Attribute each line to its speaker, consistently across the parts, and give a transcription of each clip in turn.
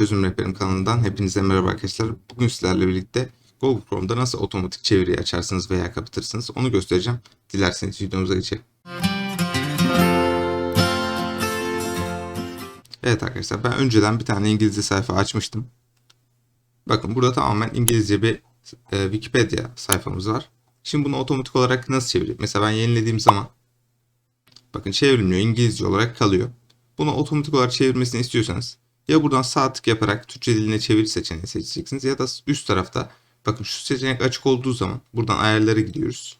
Speaker 1: Çözüm Rehberim kanalından hepinize merhaba arkadaşlar. Bugün sizlerle birlikte Google Chrome'da nasıl otomatik çeviri açarsınız veya kapatırsınız onu göstereceğim. Dilerseniz videomuza geçelim. Evet arkadaşlar ben önceden bir tane İngilizce sayfa açmıştım. Bakın burada tamamen İngilizce bir e, Wikipedia sayfamız var. Şimdi bunu otomatik olarak nasıl çevireyim? Mesela ben yenilediğim zaman bakın çevrilmiyor İngilizce olarak kalıyor. Bunu otomatik olarak çevirmesini istiyorsanız ya buradan sağ tık yaparak Türkçe diline çevir seçeneği seçeceksiniz ya da üst tarafta bakın şu seçenek açık olduğu zaman buradan ayarlara gidiyoruz.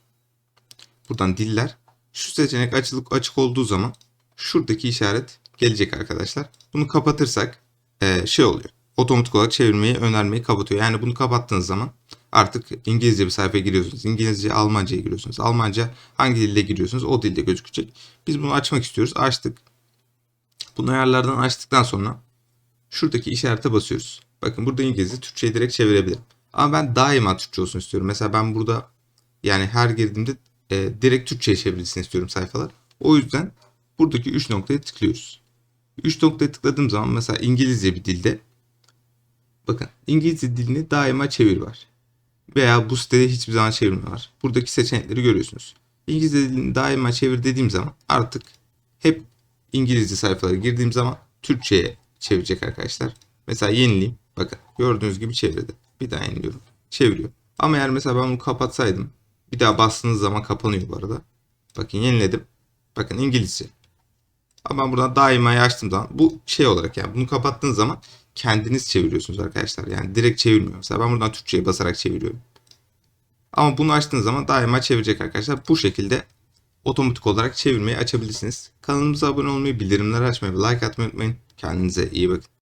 Speaker 1: Buradan diller. Şu seçenek açılık açık olduğu zaman şuradaki işaret gelecek arkadaşlar. Bunu kapatırsak eee, şey oluyor. Otomatik olarak çevirmeyi önermeyi kapatıyor. Yani bunu kapattığınız zaman artık İngilizce bir sayfaya giriyorsunuz. İngilizce, Almanca'ya giriyorsunuz. Almanca hangi dilde giriyorsunuz o dilde gözükecek. Biz bunu açmak istiyoruz. Açtık. Bunu ayarlardan açtıktan sonra şuradaki işarete basıyoruz. Bakın burada İngilizce Türkçe'ye direkt çevirebilirim. Ama ben daima Türkçe olsun istiyorum. Mesela ben burada yani her girdiğimde e, direkt Türkçe'ye çevrilsin istiyorum sayfalar. O yüzden buradaki 3 noktaya tıklıyoruz. 3 noktaya tıkladığım zaman mesela İngilizce bir dilde bakın İngilizce dilini daima çevir var. Veya bu sitede hiçbir zaman çevirme var. Buradaki seçenekleri görüyorsunuz. İngilizce dilini daima çevir dediğim zaman artık hep İngilizce sayfalara girdiğim zaman Türkçe'ye çevirecek arkadaşlar. Mesela yenileyim. Bakın gördüğünüz gibi çevirdi. Bir daha yeniliyorum. Çeviriyor. Ama eğer mesela ben bunu kapatsaydım bir daha bastığınız zaman kapanıyor bu arada. Bakın yeniledim. Bakın İngilizce. Ama ben buradan daima açtığım zaman bu şey olarak yani bunu kapattığınız zaman kendiniz çeviriyorsunuz arkadaşlar. Yani direkt çevirmiyor. Mesela ben buradan Türkçe'ye basarak çeviriyorum. Ama bunu açtığınız zaman daima çevirecek arkadaşlar. Bu şekilde otomatik olarak çevirmeyi açabilirsiniz. Kanalımıza abone olmayı, bildirimleri açmayı ve like atmayı unutmayın. Kendinize iyi bakın.